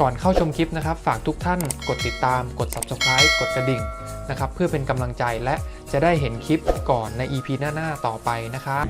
ก่อนเข้าชมคลิปนะครับ ฝากทุกท่านกดติดตาม กด subscribe กดกระดิ่งนะครับ เพื่อเป็นกำลังใจและ จะได้เห็นคลิปก่อนใน EP หน้า ๆ ต่อไปนะครับ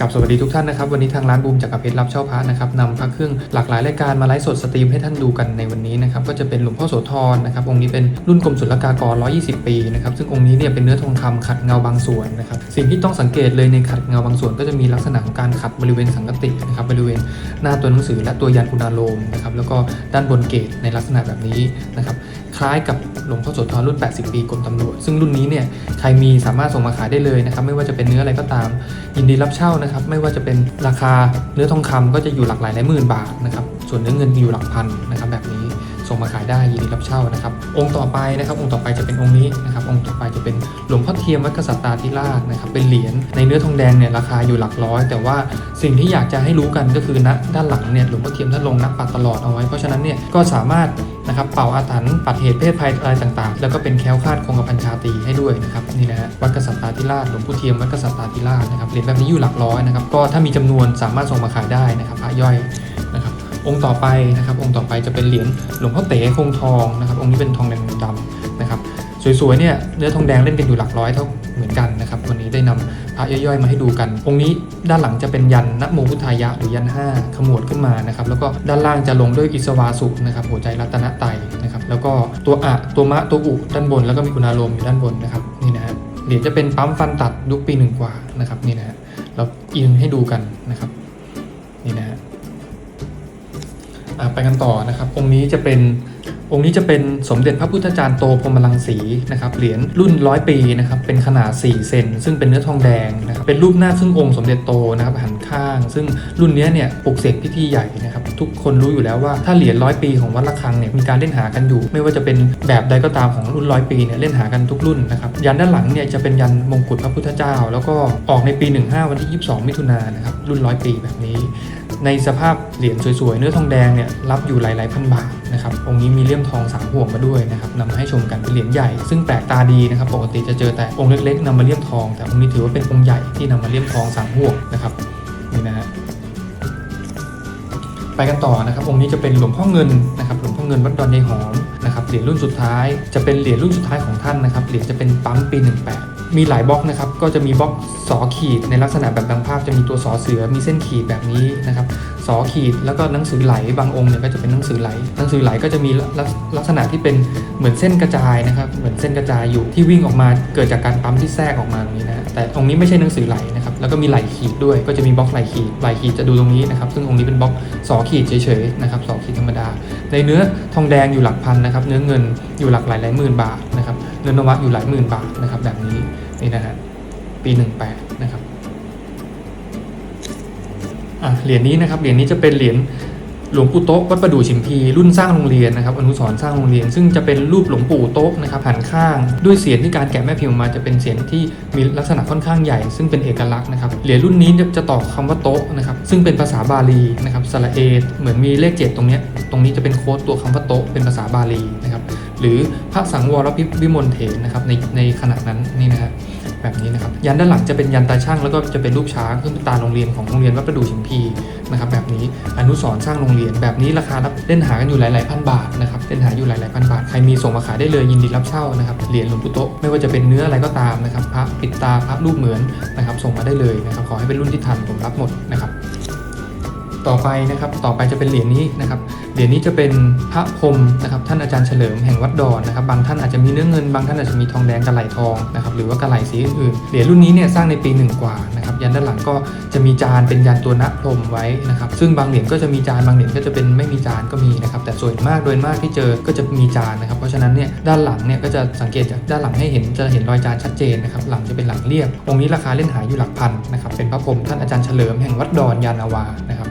กับสวัสดีทุกท่านนะครับ วันนี้ทางร้านบูมจากกรเพชรรับเช่าพระนะครับนำพระเครื่องหลากหลายรายการมาไลฟ์สดสตรีมให้ท่านดูกันในวันนี้นะครับก็จะเป็นหลวงพ่อโสธรนะครับองค์นี้เป็นรุ่นกรมศุลกากร 120 ปีนะครับซึ่งองค์นี้เนี่ยเป็นเนื้อทองคำขัดเงาบางส่วนนะครับสิ่งที่ต้องสังเกตเลยในขัดเงาบางส่วน ก็จะมีลักษณะของการขัดบริเวณสังกตินะครับบริเวณหน้าตัวหนังสือ และตัวยันอุณาโลมนะครับแล้วก็ด้านบนเกตในลักษณะแบบนี้นะครับคล้ายกับหลวงพ่อโสธรรุ่น 80 ปีกรมตำรวจ ซึ่งรุ่นนี้เนี่ยใครมีสามารถส่งมาขายได้เลยนะครับ ไม่ว่าจะเป็นเนื้ออะไรก็ตาม ยินดีรับเช่านะครับ ไม่ว่าจะเป็นราคาเนื้อทองคำก็จะอยู่หลักหลายหลายหมื่นบาทนะครับ ส่วนเนื้อเงินอยู่หลักพันนะครับ แบบนี้ส่งมาขายได้ยินดีรับเช่านะครับ องค์ต่อไปนะครับ องค์ต่อไปจะเป็นองค์นี้นะครับ องค์ต่อไปจะเป็นหลวงพ่อเทียมวัดกษัตริย์ตาธิราชนะครับ เป็นเหรียญในเนื้อทองแดงเนี่ยราคาอยู่หลักร้อย แต่ว่าสิ่งที่อยากจะให้รู้กันก็คือณด้านหลังเนี่ยหลวงพ่อเทียมท่านลงณปัดตลอดเอาไว้ เพราะฉะนั้นเนี่ยก็สามารถ นะครับเป่าอาถรรพ์ปัดเหตุเพศภัยอะไรต่างๆ แล้วก็เป็นแค้วคลาดคงกระพันชาตีให้ด้วยนะครับนี่นะฮะวัดกษัตริย์ตาธิราชหลวงพ่เทียมวัดกษัตริย์ตาธิราชนะครับเหรียญแบบนี้อยู่หลักร้อยนะครับก็ถ้ามีจำนวนสามารถส่งมาขายได้นะครับพระย่อยนะครับองค์ต่อไปนะครับองค์ต่อไปจะเป็นเหรียญหลวงพ่อเต๋คงทองนะครับองค์นี้เป็นทองแดงดำนะครับสวยๆเนี่ยเนื้อทองแดงเล่นกันอยู่หลักร้อยเท่า กันนะครับวันนี้ได้นำพระย่อยๆ มาให้ดูกัน องค์นี้ด้านหลังจะเป็นยันนโมพุทธายะหรือยัน5ขมวดขึ้นมานะครับแล้วก็ด้านล่างจะลงด้วยอิสวาสุนะครับหัวใจรัตนไตนะครับแล้วก็ตัวอะตัวมะตัวอุด้านบน แล้วก็มีอุณาลมอยู่ด้านบนนะครับนี่นะฮะเหรียญจะเป็นปั๊มฟันตัดยุคปีหนึ่งกว่านะครับนี่นะฮะเราอินให้ดูกันนะครับนี่นะฮะ ไปกันต่อนะครับองค์นี้จะเป็นองค์นี้จะเป็นสมเด็จพระพุทธจารย์โตพรมลังสีนะครับเหรียญรุ่นร้อยปีนะครับเป็นขนาด 4 เซนซึ่งเป็นเนื้อทองแดงนะครับเป็นรูปหน้าซึ่งองค์สมเด็จโตนะครับหันข้าง ซึ่งรุ่นเนี้ยเนี่ยปลุกเสกพิธีใหญ่นะครับทุกคนรู้อยู่แล้วว่าถ้าเหรียญร้อยปีของวัดระฆังเนี่ยมีการเล่นหากันอยู่ ไม่ว่าจะเป็นแบบใดก็ตามของรุ่นร้อยปีเนี่ยเล่นหากันทุกรุ่นนะครับยันด้านหลังเนี่ยจะเป็นยันมงกุฎพระพุทธเจ้า แล้วก็ออกในปี 15 วันที่ 22 มิถุนายนนะครับรุ่นร้อยปีแบบนี้ ในสภาพเหรียญสวยๆ เนื้อทองแดงเนี่ยรับอยู่หลายๆพันบาทนะครับองค์นี้มีเลี่ยมทองสามห่วงมาด้วยนะครับนำมาให้ชมกันเป็นเหรียญใหญ่ ซึ่งแปลกตาดีนะครับปกติจะเจอแต่องค์เล็กๆนำมาเลี่ยมทอง แต่องค์นี้ถือว่าเป็นองค์ใหญ่ที่นำมาเลี่ยมทองสามห่วงนะครับนี่นะฮะไปกันต่อนะครับองค์นี้จะเป็นหลวงพ่อเงินนะครับหลวงพ่อเงินวัดดอนยายหอมนะครับเหรียญรุ่นสุดท้ายจะเป็นเหรียญรุ่นสุดท้ายของท่านนะครับเหรียญจะเป็นปั๊มปี 18 มีหลายบล็อกนะครับ ก็จะมีบล็อกสอขีดในลักษณะแบบดังภาพจะมีตัวสอเสือมีเส้นขีดแบบนี้นะครับสอขีดแล้วก็หนังสือไหลบางองค์เนี่ยก็จะเป็นหนังสือไหลหนังสือไหลก็จะมีลักลักษณะที่เป็นเหมือนเส้นกระจายนะครับเหมือนเส้นกระจายอยู่ที่วิ่งออกมาเกิดจากการปั๊มที่แทรกออกมาตรงนี้นะแต่องค์นี้ไม่ใช่หนังสือไหลนะครับแล้วก็มีไหลขีดด้วยก็จะมีบล็อกไหลขีดไหลขีดจะดูตรงนี้นะครับซึ่งองค์นี้เป็นบล็อกสอขีดเฉยๆนะครับสอขีดธรรมดา ในเนื้อทองแดงอยู่หลักพันนะครับเนื้อเงินอยู่หลักหลายหลายหมื่นบาท นะครับเนื้อนวะอยู่หลายหมื่นบาทนะครับแบบนี้นี่นะฮะปี 18 นะครับเหรียญนี้นะครับเหรียญนี้จะเป็นเหรียญหลวงปู่โต๊ะวัดประดู่ชิมพีรุ่นสร้างโรงเรียนนะครับอนุสรสร้างโรงเรียน ซึ่งจะเป็นรูปหลวงปู่โต๊ะนะครับหันข้างด้วยเสียงที่การแกะแม่พิมพ์ออกมาจะเป็นเสียงที่มีลักษณะค่อนข้างใหญ่ ซึ่งเป็นเอกลักษณ์นะครับเหรียญรุ่นนี้จะต่อคำว่าโต๊ะนะครับซึ่งเป็นภาษาบาลีนะครับสระเอเหมือนมีเลขเจ็ดตรงนี้ตรงนี้จะเป็นโค้ดตัวคำว่าโต๊ะเป็นภาษาบาลีนะครับ หรือพระสังวรพิวิมลเถรนะครับในในขณะนั้นนี่นะฮะแบบนี้นะครับยันด้านหลังจะเป็นยันตาช่างแล้วก็จะเป็นรูปช้างขึ้นตาโรงเรียนของโรงเรียนวัดประดู่ชิมพีนะครับแบบนี้อนุสรสร้างโรงเรียนแบบนี้ราคารับเล่นหากันอยู่หลายๆพันบาทนะครับเล่นหาอยู่หลายๆพันบาทใครมีส่งมาขายได้เลยยินดีรับเช่านะครับเหรียญหลวงปู่โตไม่ว่าจะเป็นเนื้ออะไรก็ตามนะครับพระปิดตาพระรูปเหมือนนะครับส่งมาได้เลยนะครับขอให้เป็นรุ่นที่ทันผมรับหมดนะครับ ต่อไปนะครับ ต่อไปจะเป็นเหรียญนี้นะครับ เหรียญนี้จะเป็นพระพรมนะครับ ท่านอาจารย์เฉลิมแห่งวัดดอนนะครับ บางท่านอาจจะมีเนื้อเงิน บางท่านอาจจะมีทองแดงกระไหลทองนะครับ หรือว่ากระไหลสีอื่นๆ เหรียญรุ่นนี้เนี่ยสร้างในปีหนึ่งกว่านะครับ ยันด้านหลังก็จะมีจานเป็นยันตัวณพรมไว้นะครับ ซึ่งบางเหรียญก็จะมีจาน บางเหรียญก็จะเป็นไม่มีจานก็มีนะครับ แต่ส่วนมากโดยมากที่เจอ ก็จะมีจานนะครับ เพราะฉะนั้นเนี่ยด้านหลังเนี่ยก็จะสังเกตจากด้านหลังให้เห็นจะเห็นรอยจานชัดเจนนะครับ หลังจะเป็นหลังเรียบองค์นี้ราคาเล่นหาอยู่หลักพันนะครับ เป็นพระพรมท่านอาจารย์เฉลิมแห่งวัดดอนยานาวานะครับ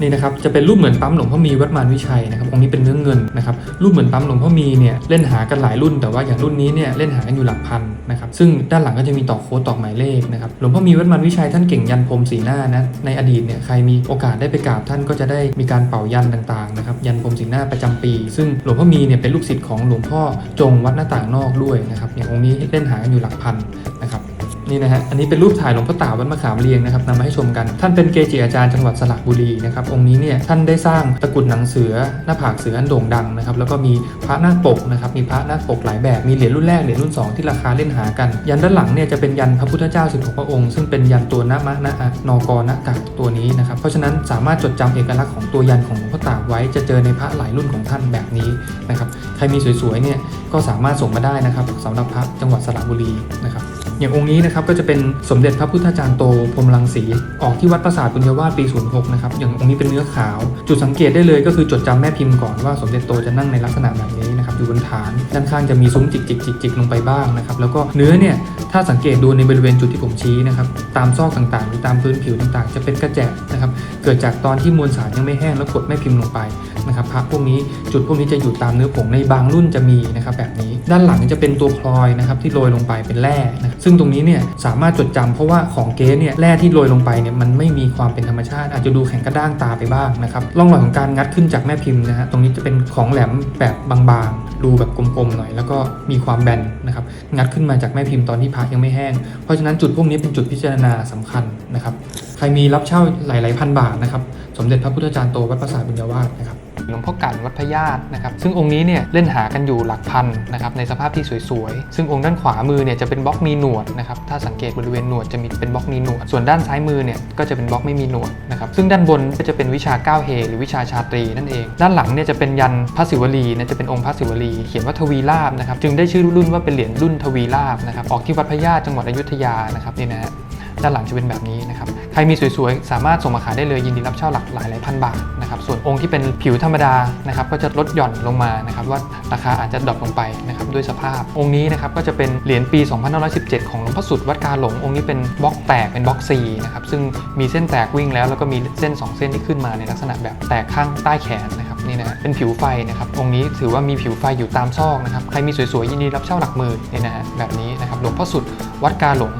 นี่นะครับจะเป็นรูปเหมือนปั๊มหลวงพ่อมีวัดมารวิชัยนะครับองค์นี้เป็นเนื้อเงินนะครับรูปเหมือนปั๊มหลวงพ่อมีเนี่ยเล่นหากันหลายรุ่น แต่ว่าอย่างรุ่นนี้เนี่ยเล่นหากันอยู่หลักพันนะครับซึ่งด้านหลังก็จะมีต่อโค้ดต่อหมายเลขนะครับหลวงพ่อมีวัดมารวิชัยท่านเก่งยันพรมสีหน้านะในอดีตเนี่ยใครมีโอกาสได้ไปกราบท่านก็จะได้มีการเป่ายันต่างๆนะครับยันพรมสีหน้าประจำปี ซึ่งหลวงพ่อมีเนี่ยเป็นลูกศิษย์ของหลวงพ่อจงวัดหน้าต่างนอกด้วยนะครับอย่างองค์นี้เล่นหากันอยู่หลักพันนะครับ นี่นะฮะอันนี้เป็นรูปถ่ายหลวงพ่อตาวัดมะขามเรียงนะครับนำมาให้ชมกัน ท่านเป็นเกจิอาจารย์จังหวัดสระบุรีนะครับองค์นี้เนี่ยท่านได้สร้างตะกุดหนังเสือหน้าผากเสืออันโด่งดังนะครับแล้วก็มีพระหน้าปกนะครับมีพระหน้าปกหลายแบบมีเหรียญรุ่นแรกเหรียญรุ่น 2 ที่ราคาเล่นหากัน ยันด้านหลังเนี่ยจะเป็นยันพระพุทธเจ้า16พระองค์ซึ่งเป็นยันตัวนะมะนะอะนกนะกตัวนี้นะครับเพราะฉะนั้นสามารถจดจำเอกลักษณ์ของตัวยันของหลวงพ่อตาไว้จะเจอในพระหลายรุ่นของท่านแบบนี้นะครับใครมีสวยๆเนี่ยก็สามารถส่งมาได้นะครับสำหรับพระจังหวัดสระบุรีนะครับ อย่างองค์นี้นะครับก็จะเป็นสมเด็จพระพุทธจารย์โตพรมรังสีออกที่วัดปราสาทปุญญาวาสปี 06 นะครับ อย่างองค์นี้เป็นเนื้อขาว จุดสังเกตได้เลยก็คือจดจำแม่พิมพ์ก่อนว่าสมเด็จโตจะนั่งในลักษณะแบบนี้นะครับอยู่บนฐาน ด้านข้างจะมีซุ้มจิกจิกจิกจิกลงไปบ้างนะครับ แล้วก็เนื้อเนี่ยถ้าสังเกตดูในบริเวณจุดที่ผมชี้นะครับตามซอกต่างๆ หรือตามพื้นผิวต่างๆ จะเป็นกระแจกนะครับเกิดจากตอนที่มวลสารยังไม่แห้งแล้วกดแม่พิมพ์ลงไป นะครับพระพวกนี้จุดพวกนี้จะอยู่ตามเนื้อผงในบางรุ่นจะมีนะครับแบบนี้ด้านหลังจะเป็นตัวพลอยนะครับที่โรยลงไปเป็นแร่นะครับซึ่งตรงนี้เนี่ยสามารถจดจำเพราะว่าของเก๊เนี่ยแร่ที่โรยลงไปเนี่ยมันไม่มีความเป็นธรรมชาติ อาจจะดูแข็งกระด้างตาไปบ้างนะครับร่องรอยของการงัดขึ้นจากแม่พิมพ์นะฮะตรงนี้จะเป็นของแหลมแบบบางๆ ดูแบบกลมๆหน่อย แล้วก็มีความแบนนะครับงัดขึ้นมาจากแม่พิมพ์ตอนที่พระยังไม่แห้ง เพราะฉะนั้นจุดพวกนี้เป็นจุดพิจารณาสำคัญนะครับใครมีรับเช่าหลายๆพันบาทนะครับสมเด็จพระพุทธจารย์โตวัดประสาทบุญญาวาสนะครับ หลวงพ่อกันวัดพญาตนะครับซึ่งองค์นี้เนี่ยเล่นหากันอยู่หลักพันนะครับในสภาพที่สวยๆ ซึ่งองค์ด้านขวามือเนี่ยจะเป็นบล็อกมีหนวดนะครับถ้าสังเกตบริเวณหนวดจะมีเป็นบล็อกมีหนวด ส่วนด้านซ้ายมือเนี่ยก็จะเป็นบล็อกไม่มีหนวดนะครับซึ่งด้านบนก็จะเป็นวิชาก้าวเฮหรือวิชาชาตรีนั่นเอง ด้านหลังเนี่ยจะเป็นยันพระศิวลีนะจะเป็นองค์พระศิวลีเขียนว่าทวีลาบนะครับจึงได้ชื่อรุ่นว่าเป็นเหรียญรุ่นทวีลาบนะครับออกที่วัดพญาตจังหวัดอยุธยานะครับนี่นะฮะ ด้านหลังจะเป็นแบบนี้นะครับ ใครมีสวยๆ สามารถส่งมาขายได้เลยยินดีรับเช่าหลักหลายหลายพันบาทนะครับ ส่วนองค์ที่เป็นผิวธรรมดานะครับก็จะลดหย่อนลงมานะครับว่าราคาอาจจะดรอปลงไปนะครับด้วยสภาพ องค์นี้นะครับก็จะเป็นเหรียญปี 2517 ของหลวงพ่อสุดวัดกาหลง องค์นี้เป็นบล็อกแตกเป็นบล็อก C นะครับซึ่งมีเส้นแตกวิ่งแล้วแล้วก็มีเส้น 2 เส้นที่ขึ้นมาในลักษณะแบบแตกข้างใต้แขนนะครับนี่นะเป็นผิวไฟนะครับองค์นี้ถือว่ามีผิวไฟอยู่ตามซอกนะครับใครมีสวยๆยินดีรับเช่าหลักหมื่นนี่นะแบบนี้นะครับหลวงพ่อสุดวัดกาหลง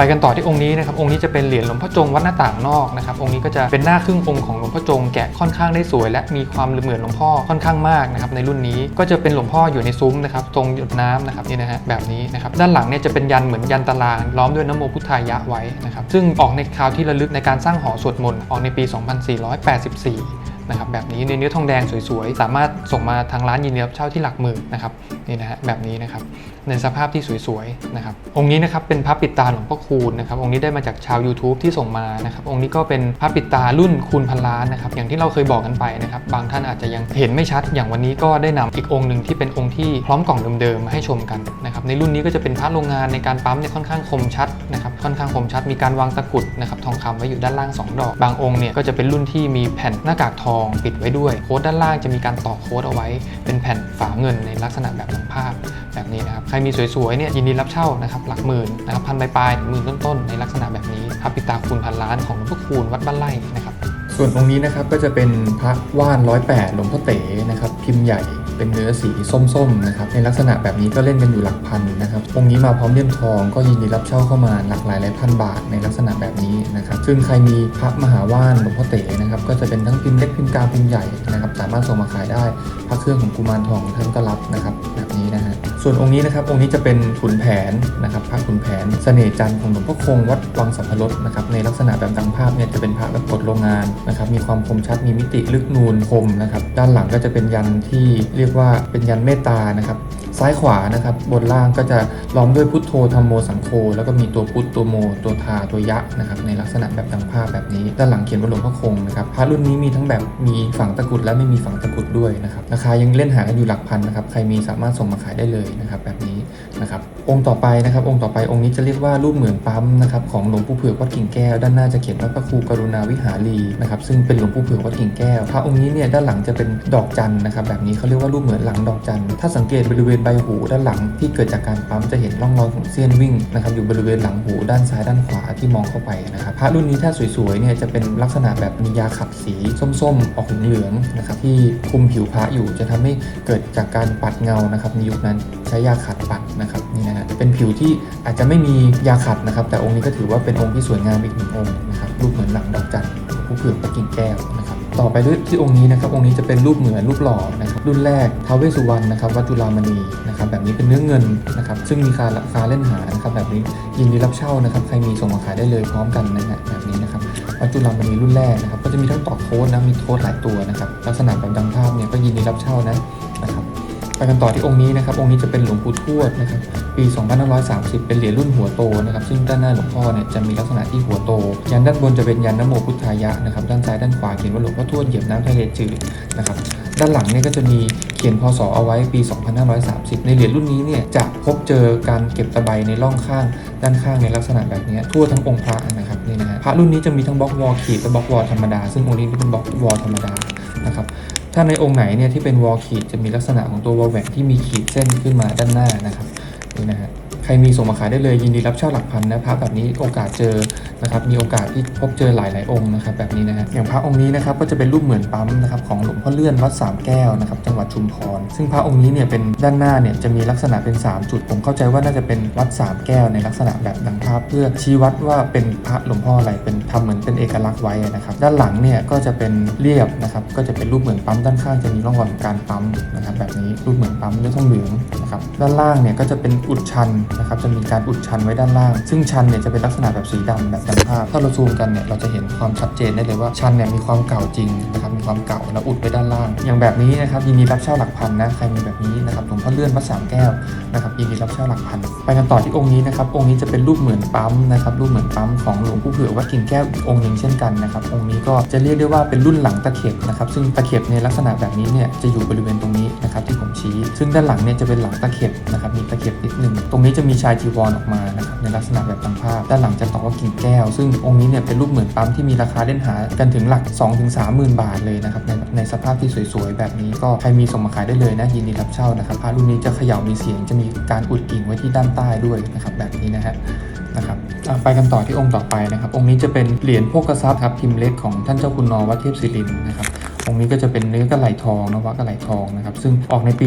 ไปกันต่อที่องค์นี้นะครับองค์นี้จะเป็นเหรียญหลวงพ่อจงวัดหน้าต่างนอกนะครับองค์นี้ก็จะเป็นหน้าครึ่งองค์ของหลวงพ่อจงแกะค่อนข้างได้สวย และมีความเหมือนหลวงพ่อค่อนข้างมากนะครับในรุ่นนี้ก็จะเป็นหลวงพ่ออยู่ในซุ้มนะครับตรงหยดน้ำนะครับนี่นะฮะแบบนี้นะครับด้านหลังเนี่ยจะเป็นยันเหมือนยันตารางล้อมด้วยนโมพุทธายะไว้นะครับซึ่งออกในคราวที่ระลึกในการสร้างหอสวดมนต์ออกในปี 2484 นะครับแบบนี้ในเนื้อทองแดงสวยๆ สามารถส่งมาทางร้านยินดีรับเช่าที่หลักหมื่นนะครับนี่นะฮะแบบนี้นะครับในสภาพที่สวยๆนะครับองค์นี้นะครับเป็นพระปิดตาหลวงพ่อคูณนะครับองค์นี้ได้มาจากชาว YouTube ที่ส่งมานะครับองค์นี้ก็เป็นพระปิดตารุ่นคูณพันล้านนะครับอย่างที่เราเคยบอกกันไปนะครับบางท่านอาจจะยังเห็นไม่ชัด อย่างวันนี้ก็ได้นำอีกองค์หนึ่งที่เป็นองค์ที่พร้อมกล่องเดิมๆมาให้ชมกันนะครับในรุ่นนี้ก็จะเป็นพระโรงงานในการปั๊มเนี่ยค่อนข้างคมชัดนะครับค่อนข้างคมชัดมีการวางตะกุดนะครับทองคำไว้อยู่ด้านล่างสองดอก บางองค์เนี่ยก็จะเป็นรุ่นที่มีแผ่นหน้ากากทองปิดไว้ด้วย โค้ดด้านล่างจะมีการต่อโค้ดเอาไว้ เป็นแผ่นฝาเงินในลักษณะแบบหนังภาพแบบนี้นะครับ ใครมีสวยๆเนี่ยยินดีรับเช่านะครับหลักหมื่นนะครับพันปลายๆหมื่นต้นๆในลักษณะแบบนี้พระปิตาคูณพันล้านของหลวงพ่อคูณวัดบ้านไร่นะครับ ส่วนองค์นี้นะครับก็จะเป็นพระว่านร้อยแปดหลวงพ่อเต๋นะครับพิมพ์ใหญ่ เป็นเนื้อสีส้มๆนะครับในลักษณะแบบนี้ก็เล่นกันอยู่หลักพันนะครับองค์นี้มาพร้อมเลี่ยมทองก็ยินดีรับเช่าเข้ามาหลากหลายหลายพันบาทในลักษณะแบบนี้นะครับซึ่งใครมีพระมหาว่านหลวงพ่อเต๋นะครับก็จะเป็นทั้งพิมพ์เล็กพิมพ์กลางพิมพ์ใหญ่นะครับสามารถส่งมาขายได้พระเครื่องของกุมารทองท่านก็รับนะครับแบบนี้นะฮะ ส่วนองค์นี้นะครับองค์นี้จะเป็นขุนแผนนะครับพระขุนแผนเสน่ห์จันทร์ของหลวงพ่อคงวัดวังสัมพรสนะครับในลักษณะแบบดังภาพเนี่ยจะเป็นพระแบบกดโรงงานนะครับมีความคมชัดมีมิติลึกนูนคมนะครับด้านหลังก็จะเป็นยันที่เรียกว่าเป็นยันเมตตานะครับ ซ้ายขวานะครับ บนล่างก็จะล้อมด้วยพุทโธธรรมโมสังโฆแล้วก็มีตัวพุทตัวโม ตัวทาตัวยะนะครับในลักษณะแบบดังภาพแบบนี้ด้านหลังเขียนว่าหลวงพ่อคงนะครับพระรุ่นนี้มีทั้งแบบมีฝังตะกุดและไม่มีฝังตะกุดด้วยนะครับราคายังเล่นหากันอยู่หลักพันนะครับใครมีสามารถส่งมาขายได้เลยนะครับแบบนี้ นะครับองค์ต่อไปนะครับ องค์ต่อไปองค์นี้จะเรียกว่ารูปเหมือนปั๊มนะครับของหลวงปู่เผือกวัดกิ่งแก้วด้านหน้าจะเขียนว่าพระครูกรุณาวิหารีนะครับซึ่งเป็นหลวงปู่เผือกวัดกิ่งแก้วพระองค์นี้เนี่ยด้านหลังจะเป็นดอกจันนะครับแบบนี้เขาเรียกว่ารูปเหมือนหลังดอกจันถ้าสังเกตบริเวณใบหูด้านหลังที่เกิดจากการปั๊มจะเห็นร่องรอยของเส้นวิ่งนะครับอยู่บริเวณหลังหูด้านซ้ายด้านขวาที่มองเข้าไปนะครับพระรุ่นนี้ถ้าสวยๆเนี่ยจะเป็นลักษณะแบบมียาขัดสีส้มๆ ออกเหลืองๆนะครับที่คุมผิวพระอยู่จะทำให้เกิดจากการปัดเงานะครับในยุคนั้นใช้ยาขัดปัดนะครับนี่นะฮะเป็นผิวที่อาจจะไม่มียาขัดนะครับ แต่องค์นี้ก็ถือว่าเป็นองค์ที่สวยงามอีกหนึ่งองค์นะครับรูปเหมือนหลังดอกจันทร์ผู้เผือกพระกิ่งแก้วนะครับต่อไปด้วยที่องค์นี้นะครับองค์นี้จะเป็นรูปเหมือนรูปหล่อนะครับรุ่นแรกท้าวเวสุวรรณนะครับวัดจุฬามณีนะครับแบบนี้เป็นเนื้อเงินนะครับซึ่งมีราคาเล่นหานะครับแบบนี้ยินดีรับเช่านะครับใครมีส่งมาขายได้เลยพร้อมกันนะฮะแบบนี้นะครับวัดจุฬามณีรุ่นแรกนะครับก็จะมีทั้งต่อโค้ดนะมีโค้ดหลายตัวนะครับลักษณะแบบดังภาพเนี่ยก็ยินดีรับเช่านะนะครับ ไปกันต่อที่องค์นี้นะครับ องค์นี้จะเป็นหลวงปู่ทวดนะครับ ปี 2530 เป็นเหรียญรุ่นหัวโตนะครับ ซึ่งด้านหน้าหลวงพ่อเนี่ยจะมีลักษณะที่หัวโต ยันด้านบนจะเป็นยันนโมพุทธายะนะครับ ด้านซ้ายด้านขวาเขียนว่าหลวงพ่อทวดเหยียบน้ำทะเลจืดนะครับ ด้านหลังเนี่ยก็จะมีเขียนพศเอาไว้ปี 2530 ในเหรียญรุ่นนี้เนี่ยจะพบเจอการเก็บตะไบในร่องข้าง ด้านข้างในลักษณะแบบนี้ทั่วทั้งองค์พระนะครับนี่นะฮะ พระรุ่นนี้จะมีทั้งบล็อกวอลขีดและบล็อกวอลธรรมดา ซึ่งองค์นี้เป็นบล็อกวอลธรรมดานะครับ ถ้าในองค์ไหนเนี่ยที่เป็นวอลขีดจะมีลักษณะของตัววอลแหวนที่มีขีดเส้นขึ้นมาด้านหน้านะครับนี่นะฮะ รมีส่งมาขายได้เลยยินดีรับเช่าหลักพันนะพระแบบนี้โอกาสเจอนะครับมีโอกาสที่พบเจอหลายๆองค์นะครับแบบนี้นะฮะอย่างพระองค์นี้นะครับก็จะเป็นรูปเหมือนปั๊มนะครับของหลวงพ่อเลื่อนวัดสามแก้วนะครับจังหวัดชุมพรซึ่งพระองค์นี้เนี่ยเป็นด้านหน้าเนี่ยจะมีลักษณะเป็น 3 จุด ผมเข้าใจว่าน่าจะเป็นวัดสามแก้วในลักษณะแบบดังภาพเพื่อชี้วัดว่าเป็นพระหลวงพ่ออะไรเป็นทำเหมือนเป็นเอกลักษณ์ไว้นะครับด้านหลังเนี่ยก็จะเป็นเรียบนะครับก็จะเป็นรูปเหมือนปั๊มด้านข้างจะมีร่องรอยของการปั๊มนะครับแบบนี้รูปเหมือนปั๊มด้วยทองเหลืองนะครับด้านล่างเนี่ยก็จะเป็นอุดชันนะครับจะมีการอุดชันไว้ด้านล่าง ซึ่งชันเนี่ยจะเป็นลักษณะแบบสีดำแบบดังภาพถ้าเราซูมกันเนี่ยเราจะเห็นความชัดเจนได้เลยว่าชันเนี่ยมีความเก่าจริงนะครับมีความเก่าแล้วอุดไว้ด้านล่าง อย่างแบบนี้นะครับยินดีรับเช่าหลักพันนะใครมีแบบนี้นะครับหลวงพ่อเลื่อนวัดสามแก้วนะครับยินดีรับเช่าหลักพันไปกันต่อที่องค์นี้นะครับองค์นี้จะเป็นรูปเหมือนปั๊มนะครับรูปเหมือนปั๊มของหลวงปู่เผือวัดกิ่งแก้วอีกองค์หนึ่งเช่นกันนะครับองค์นี้ก็จะเรียกได้ว่าเป็นรุ่นหลังตะเข็บนะครับซึ่งตะเข็บในลักษณะแบบนี้เนี่ยจะอยู่บริเวณตรงนี้นะครับที่ผมชี้ ซึ่งด้านหลังเนี่ยจะเป็นหลังตะเข็บนะครับมีตะเข็บนิดนึงตรงนี้จะมีีชายจีวรออกมานะครับในลักษณะแบบตามภาพด้านหลังจะต่อว่ากิ่งแก้ว ซึ่งองค์นี้เนี่ยเป็นรูปเหมือนปั๊มที่มีราคาเล่นหากันถึงหลัก 2-3หมื่นบาทเลยนะครับในในสภาพที่สวยๆ แบบนี้ก็ใครมีส่งมาขายได้เลยนะยินดีรับเช่านะครับพระรุ่นนี้จะเขย่ามีเสียงจะมีการอุดกิ่งไว้ที่ด้านใต้ด้วยนะครับแบบนี้นะฮะนะครับไปกันต่อที่องค์ต่อไปนะครับ องค์นี้จะเป็นเหรียญโภกทรัพย์ครับพิมพ์เล็กของท่านเจ้าคุณนอวัดเทพศิรินนะครับ องค์นี้ก็จะเป็นเนื้อกระไหลทองนะวัดกระไหลทองนะครับ ซึ่งออกในปี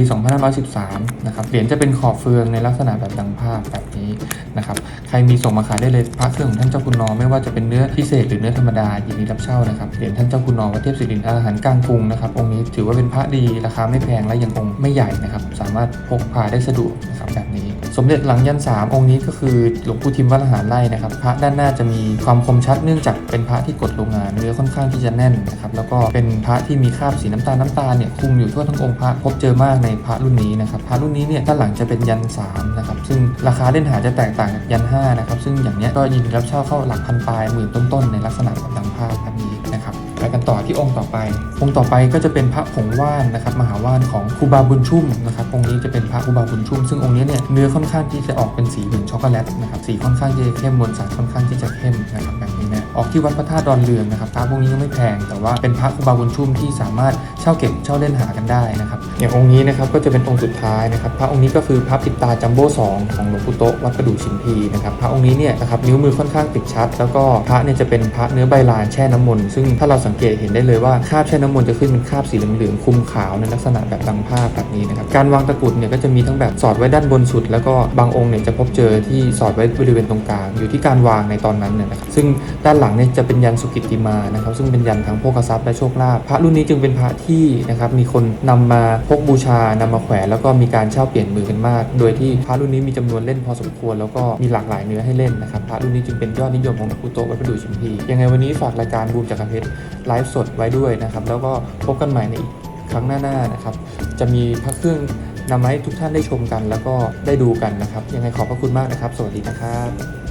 2513 นะครับ เหรียญจะเป็นขอบเฟืองในลักษณะแบบดังภาพแบบนี้นะครับ ใครมีส่งมาขายได้เลยพระเครื่องของท่านเจ้าคุณนอไม่ว่าจะเป็นเนื้อพิเศษหรือเนื้อธรรมดายินดีรับเช่านะครับ เหรียญท่านเจ้าคุณนอวัดเทพศิรินทร์อาหารกลางกรุงนะครับ องค์นี้ถือว่าเป็นพระดีราคาไม่แพงและยังองค์ไม่ใหญ่นะครับ สามารถพกพาได้สะดวกนะครับแบบนี้ สมเด็จหลังยันสามองค์นี้ก็คือหลวงปู่ทิมวัดละหารไร่นะครับ พระด้านหน้าจะมีความคมชัดเนื่องจากเป็นพระที่กดโรงงานเนื้อค่อนข้างที่จะแน่นนะครับแล้วก็เป็นพระที่มีคราบสีน้ำตาลน้ำตาลเนี่ยคุมอยู่ทั่วทั้งองค์พระพบเจอมากในพระรุ่นนี้นะครับพระรุ่นนี้เนี่ยด้านหลังจะเป็นยัน3นะครับซึ่งราคาเล่นหาจะแตกต่างจากยัน5นะครับซึ่งอย่างเนี้ยก็ยินรับเช่าเข้าหลักพันปลายหมื่นต้นๆในลักษณะแบบดังภาพแบบนี้นะครับ ไปกันต่อที่องค์ต่อไป องค์ต่อไปก็จะเป็นพระผงว่านนะครับมหาว่านของครูบาบุญชุ่มนะครับองค์นี้จะเป็นพระครูบาบุญชุ่ม ซึ่งองค์นี้เนี่ยเนื้อค่อนข้างที่จะออกเป็นสีเหมือนช็อกโกแลตนะครับสีค่อนข้างจะเข้มมวลสารค่อนข้างที่จะเข้มนะครับแบบนี้นะ ออกที่วัดพระธาตุดอนเรืองนะครับพระพวกนี้ก็ไม่แพง แต่ว่าเป็นพระครูบาบุญชุ่มที่สามารถเช่าเก็บเช่าเล่นหากันได้นะครับอย่างองค์นี้นะครับก็จะเป็นองค์สุดท้ายนะครับพระองค์นี้ก็คือพระปิดตาจัมโบ้สองของหลวงปู่โตวัดประดู่ชิมพีนะครับพระองค์นี้เนี่ยนะครับนิ้วมือค่อนข้างติดชัด แล้วก็พระเนี่ยจะเป็นพระเนื้อใบลานแช่น้ำมนต์ซึ่งถ้าเราสังเกตเห็นได้เลยว่าคราบแช่น้ำมนต์จะขึ้นเป็นคราบสีเหลืองๆคุมขาวในลักษณะแบบดังภาพแบบนี้นะครับการวางตะกรุดเนี่ยก็จะมีทั้งแบบสอดไว้ด้านบนสุด แล้วก็บางองค์เนี่ยจะพบเจอที่สอดไว้บริเวณตรงกลางอยู่ที่การวางในตอนนั้นเนี่ยนะครับซึ่งด้านหลังเนี่ยจะเป็นยันสุกิติมานะครับซึ่งเป็นยันทางโภคทรัพย์และโชคลาภพระรุ่นนี้จึงเป็นพระที่นะครับมีคนนำมาพกบูชานำมาแขวนแล้วก็มีการเช่าเปลี่ยนมือกันมาก โดยที่พระรุ่นนี้มีจำนวนเล่นพอสมควร แล้วก็มีหลากหลายเนื้อให้เล่นนะครับพระรุ่นนี้จึงเป็นยอดนิยมของหลวงปู่โตะวัดประดูชิมพียังไงวันนี้ฝากรายการบูมจักรเพชรไลฟ์สดไว้ด้วยนะครับแล้วก็พบกันใหม่ในอีกครั้งหน้าๆนะครับจะมีพระเครื่องนำมาให้ทุกท่านได้ชมกัน แล้วก็ได้ดูกันนะครับยังไงขอบพระคุณมากนะครับ สวัสดีนะครับ